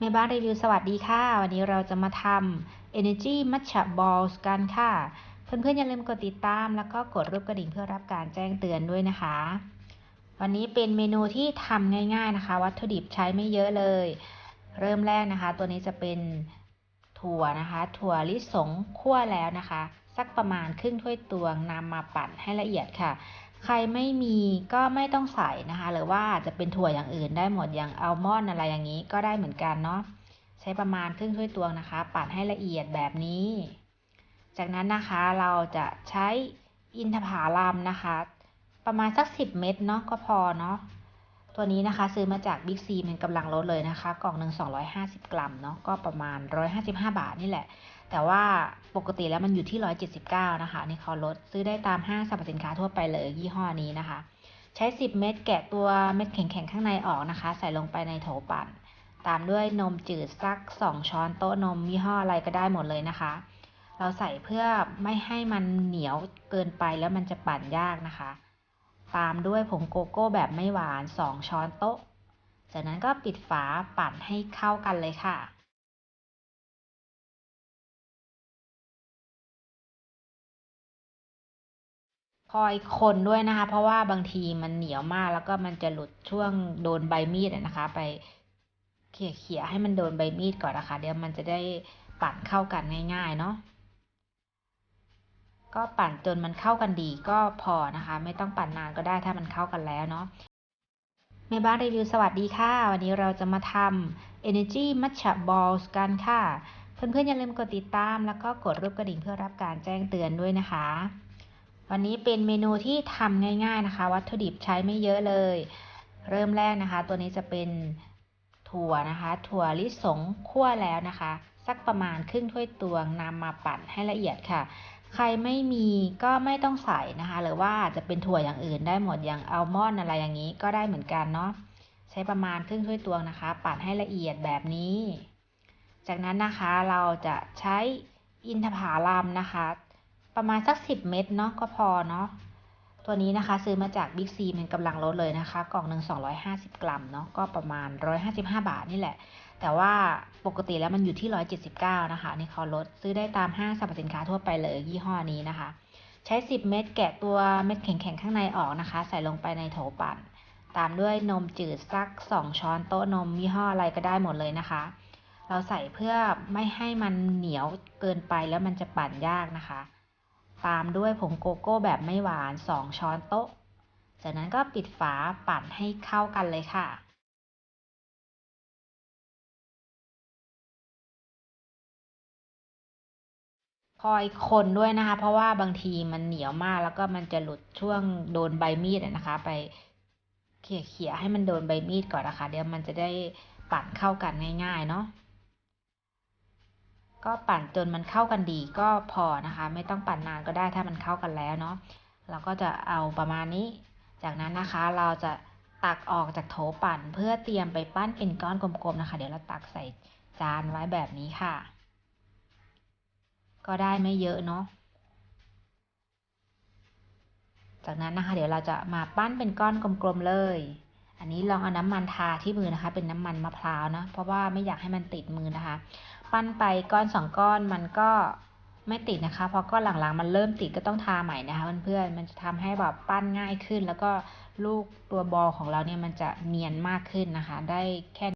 แม่บ้านรีวิวสวัสดีค่ะ วันนี้เราจะมาทำ Energy Matcha Balls กันค่ะ เพื่อนๆอย่าลืมกดติดตาม แล้วก็กดรูปกระดิ่งเพื่อรับการแจ้งเตือนด้วยนะคะ วันนี้เป็นเมนูที่ทำง่ายๆนะคะ วัตถุดิบใช้ไม่เยอะเลย เริ่มแรกนะคะ ตัวนี้จะเป็นถั่วนะคะ ถั่วลิสงคั่วแล้วนะคะ สักประมาณครึ่งถ้วยตวงนำมาปั่นให้ละเอียดค่ะ ใครไม่มีก็ไม่ต้องใส่นะคะ หรือว่าจะเป็นถั่วอย่างอื่นได้หมดอย่างอัลมอนด์อะไรอย่างนี้ก็ได้เหมือนกันเนาะใช้ประมาณครึ่งถ้วยตวงนะคะ ปั่นให้ละเอียดแบบนี้ จากนั้นนะคะเราจะใช้อินทผลัมนะคะ ประมาณสัก 10 เม็ดเนาะก็พอเนาะ ตัวนี้นะคะซื้อมาจากบิ๊กซีมันกำลังลดเลยนะคะ กล่องหนึ่ง250 กรัมเนาะก็ประมาณ 155 บาทนี่แหละ แต่ว่าปกติแล้วมันอยู่ที่ 179 นะคะนี่เขาลดซื้อได้ตามห้างสรรพสินค้าทั่วไปเลยยี่ห้อนี้นะคะ ใช้ 10 เม็ดแกะตัวเม็ดแข็งๆข้างในออกนะคะ ใส่ลงไปในโถปั่น ตามด้วยนมจืดสัก 2 ช้อนโต๊ะนมยี่ห้ออะไรก็ได้หมดเลยนะคะ เราใส่เพื่อไม่ให้มันเหนียวเกินไปแล้วมันจะปั่นยากนะคะ ตามด้วยผงโกโก้แบบไม่หวาน 2 ช้อนโต๊ะ จากนั้นก็ปิดฝาปั่นให้เข้ากันเลยค่ะ คอยคนด้วยนะคะ เพราะว่าบางทีมันเหนียวมากแล้วก็มันจะหลุดช่วงโดนใบมีดนะคะ ไปเขี่ยๆให้มันโดนใบมีดก่อนนะคะ เดี๋ยวมันจะได้ปั่นเข้ากันง่ายๆเนาะ ก็ปั่นจนมันเข้ากันดีก็พอนะคะ ไม่ต้องปั่นนานก็ได้ถ้ามันเข้ากันแล้วเนาะแม่บ้านรีวิวสวัสดีค่ะ วันนี้เราจะมาทำ Energy Matcha Balls กันค่ะ เพื่อนๆอย่าลืมกดติดตาม แล้วก็กดรูปกระดิ่งเพื่อรับการแจ้งเตือนด้วยนะคะ วันนี้เป็นเมนูที่ทำง่ายๆนะคะ วัตถุดิบใช้ไม่เยอะเลย เริ่มแรกนะคะ ตัวนี้จะเป็นถั่วนะคะ ถั่วลิสงคั่วแล้วนะคะ สักประมาณครึ่งถ้วยตวงนำมาปั่นให้ละเอียดค่ะ ใครไม่มีก็ไม่ต้องใส่นะคะ หรือว่าจะเป็นถั่วอย่างอื่นได้หมดอย่างอัลมอนด์อะไรอย่างนี้ก็ได้เหมือนกันเนาะใช้ประมาณครึ่งถ้วยตวงนะคะ ปั่นให้ละเอียดแบบนี้ จากนั้นนะคะเราจะใช้อินทผลัมนะคะ ประมาณสัก 10 เม็ดเนาะก็พอเนาะ ตัวนี้นะคะซื้อมาจากบิ๊กซีมันกำลังลดเลยนะคะ กล่องหนึ่ง250 กรัมเนาะก็ประมาณ 155 บาทนี่แหละ แต่ว่าปกติแล้วมันอยู่ที่ 179 นะคะนี่เขาลดซื้อได้ตามห้างสรรพสินค้าทั่วไปเลยยี่ห้อนี้นะคะ ใช้ 10 เม็ดแกะตัวเม็ดแข็งๆข้างในออกนะคะ ใส่ลงไปในโถปั่น ตามด้วยนมจืดสัก 2 ช้อนโต๊ะนมยี่ห้ออะไรก็ได้หมดเลยนะคะ เราใส่เพื่อไม่ให้มันเหนียวเกินไปแล้วมันจะปั่นยากนะคะ ตามด้วยผงโกโก้แบบไม่หวาน 2 ช้อนโต๊ะ จากนั้นก็ปิดฝาปั่นให้เข้ากันเลยค่ะ คอยคนด้วยนะคะ เพราะว่าบางทีมันเหนียวมากแล้วก็มันจะหลุดช่วงโดนใบมีดนะคะ ไปเขี่ยๆให้มันโดนใบมีดก่อนนะคะ เดี๋ยวมันจะได้ปั่นเข้ากันง่ายๆเนาะ ก็ปั่นจนมันเข้ากันดีก็พอนะคะ ไม่ต้องปั่นนานก็ได้ถ้ามันเข้ากันแล้วเนาะเราก็จะเอาประมาณนี้ จากนั้นนะคะเราจะตักออกจากโถปั่นเพื่อเตรียมไปปั้นเป็นก้อนกลมๆนะคะ เดี๋ยวเราตักใส่จานไว้แบบนี้ค่ะ ก็ได้ไม่เยอะเนาะจากนั้นนะคะ เดี๋ยวเราจะมาปั้นเป็นก้อนกลมๆเลย อันนี้ลองเอาน้ำมันทาที่มือนะคะ เป็นน้ำมันมะพร้าวนะ เพราะว่าไม่อยากให้มันติดมือนะคะ ปั้นไปก้อนสองก้อนมันก็ไม่ติดนะคะ เพราะก้อนหลังๆมันเริ่มติดก็ต้องทาใหม่นะคะเพื่อนๆมันจะทำให้แบบปั้นง่ายขึ้น แล้วก็ลูกตัวบอลของเราเนี่ยมันจะเนียนมากขึ้นนะคะ ได้แค่